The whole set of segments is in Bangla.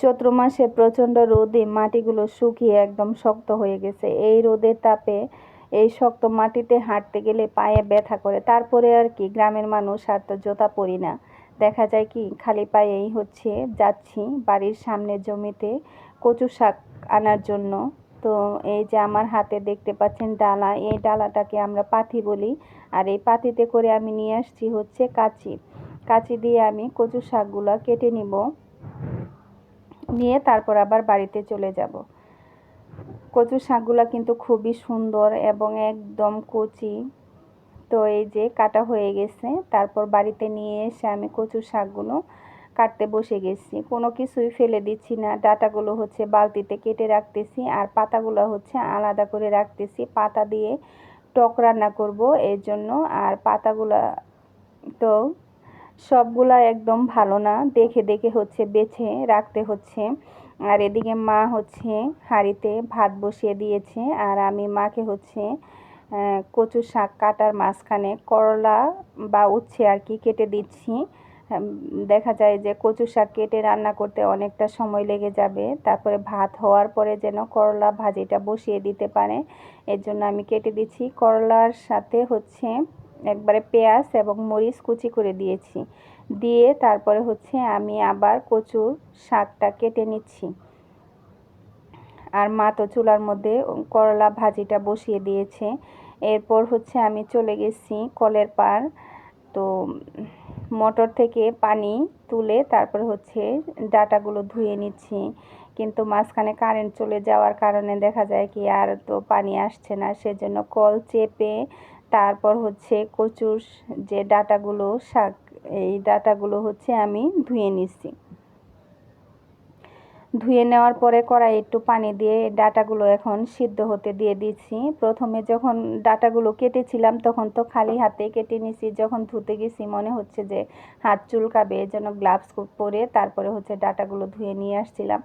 চৈত্র মাসে প্রচণ্ড রোদে মাটিগুলো শুকিয়ে একদম শক্ত হয়ে গেছে। এই রোদের তাপে এই শক্ত মাটিতে হাঁটতে গেলে পায়ে ব্যথা করে। তারপরে আর কি, গ্রামের মানুষ আর তো জোতা পরি না। দেখা যায় কি, খালি পায়েই হচ্ছে যাচ্ছি বাড়ির সামনে জমিতে কচু শাক আনার জন্য। তো এই যে আমার হাতে দেখতে পাচ্ছেন ডালা, এই ডালাটাকে আমরা পাথি বলি। আর এই পাতিতে করে আমি নিয়ে আসছি হচ্ছে কাচি। কাচি দিয়ে আমি কচু শাকগুলো কেটে নিব। নিয়ে তারপর আবার বাড়িতে চলে যাব। কচু শাকগুলো কিন্তু খুবই সুন্দর এবং একদম কচি। তো এই যে কাটা হয়ে গেছে, তারপর বাড়িতে নিয়ে এসে আমি কচু শাকগুলো কাটতে বসে গেছি। কোনো কিছুই ফেলে দিচ্ছি না, ডাটাগুলো হচ্ছে বালতিতে কেটে রাখতেছি আর পাতাগুলো হচ্ছে আলাদা করে রাখতেছি। পাতা দিয়ে টক রান্না করব এর জন্য আর পাতাগুলো তো সবগুলা একদম ভালো না। দেখে দেখে হচ্ছে বেছে রাখতে হচ্ছে। আর এদিকে মা হচ্ছে হাঁড়িতে ভাত বসিয়ে দিয়েছে। আর আমি মাকে হচ্ছে কচু শাক কাটার মাঝখানে করলা বা উচ্ছে আর কি কেটে দিচ্ছি। দেখা যায় যে কচু শাক কেটে রান্না করতে অনেকটা সময় লেগে যাবে। তারপরে ভাত হওয়ার পরে যেন করলা ভাজিটা বসিয়ে দিতে পারে। এর জন্য আমি কেটে দিচ্ছি। করলার সাথে হচ্ছে একবারে পেঁয়াজ এবং মরিচ কুচি করে দিয়েছি। দিয়ে তারপরে হচ্ছে আমি আবার কচুর শাকটা কেটে নিচ্ছি। আর মা তো চুলার মধ্যে করলা ভাজিটা বসিয়ে দিয়েছে। এরপর হচ্ছে আমি চলে গেছি কলের পার তো মোটর থেকে পানি তুলে তারপর হচ্ছে ডাটাগুলো ধুয়ে নিচ্ছি। কিন্তু মাঝখানে কারেন্ট চলে যাওয়ার কারণে দেখা যায় কি আর তো পানি আসছে না। সেজন্য কল চেপে তারপর হচ্ছে কচুর যে ডাটাগুলো শাক এই ডাটাগুলো হচ্ছে আমি ধুয়ে নিচ্ছি। ধুয়ে নেওয়ার পরে কড়াই একটু পানি দিয়ে ডাটাগুলো এখন সিদ্ধ হতে দিয়ে দিচ্ছি। প্রথমে যখন ডাটাগুলো কেটেছিলাম, তখন তো খালি হাতে কেটে নিছি। যখন ধুতে গেছি, মনে হচ্ছে যে হাত চুলকাবে, যেন গ্লাভস পরে তারপরে হচ্ছে ডাটাগুলো ধুয়ে নিয়ে আসছিলাম।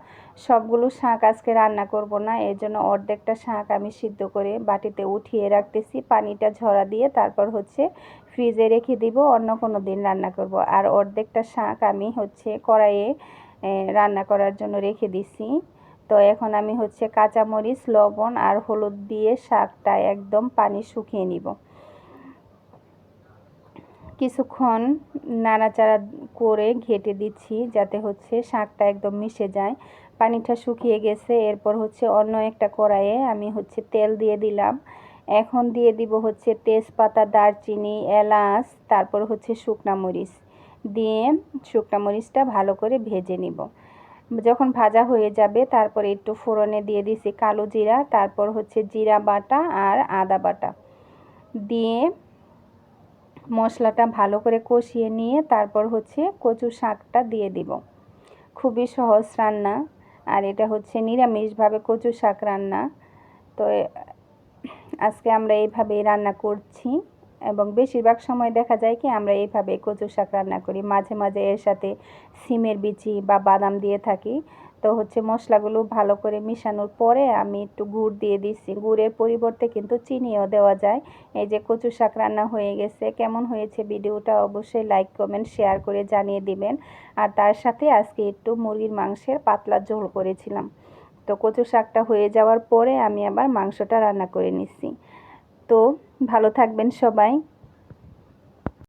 সবগুলো শাক আজকে রান্না করব না, এর জন্য অর্ধেকটা শাক আমি সিদ্ধ করে বাটিতে উঠিয়ে রাখতেছি। পানিটা ঝরা দিয়ে তারপর হচ্ছে ফ্রিজে রেখে দিব, অন্য কোনো দিন রান্না করব। আর অর্ধেকটা শাক আমি হচ্ছে কড়াইয়ে রান্না করার জন্য রেখে দিছি। তো এখন আমি হচ্ছে কাঁচামরিচ, লবণ আর হলুদ দিয়ে শাকটা একদম পানি শুকিয়ে নিব। কিছুক্ষণ নাড়াচাড়া করে ঘেটে দিচ্ছি যাতে হচ্ছে শাকটা একদম মিশে যায়। পানিটা শুকিয়ে গেছে, এরপর হচ্ছে অন্য একটা কড়াইয়ে আমি হচ্ছে তেল দিয়ে দিলাম। এখন দিয়ে দিব হচ্ছে তেজপাতা, দারচিনি, এলাচ, তারপর হচ্ছে শুকনা মরিচ। দিয়ে শুকনা মরিচটা ভালো করে ভেজে নিব। যখন ভাজা হয়ে যাবে, তারপরে একটু ফোড়নে দিয়ে দিছি কালো জিরা, তারপর হচ্ছে জিরা বাটা আর আদা বাটা। দিয়ে মশলাটা ভালো করে কষিয়ে নিয়ে তারপর হচ্ছে কচু শাকটা দিয়ে দিব। খুবই সহজ রান্না, আর এটা হচ্ছে নিরামিষভাবে কচু শাক রান্না। তো আজকে আমরা এইভাবেই রান্না করছি। এবং বেশিরভাগ সময় দেখা যায় কি, আমরা এইভাবে কচু শাক রান্না করি। মাঝে মাঝে এর সাথে সিমের বিচি বা বাদাম দিয়ে থাকি। তো হচ্ছে মশলাগুলো ভালো করে মিশানোর পরে আমি একটু গুড় দিয়ে দিচ্ছি। গুড়ের পরিবর্তে কিন্তু চিনিও দেওয়া যায়। এই যে কচু শাক রান্না হয়ে গেছে, কেমন হয়েছে ভিডিওটা অবশ্যই লাইক, কমেন্ট, শেয়ার করে জানিয়ে দিবেন। আর তার সাথে আজকে একটু মুরগির মাংসের পাতলা ঝোল করেছিলাম। তো কচু শাকটা হয়ে যাওয়ার পরে আমি আবার মাংসটা রান্না করে নিচ্ছি। তো ভালো থাকবেন সবাই।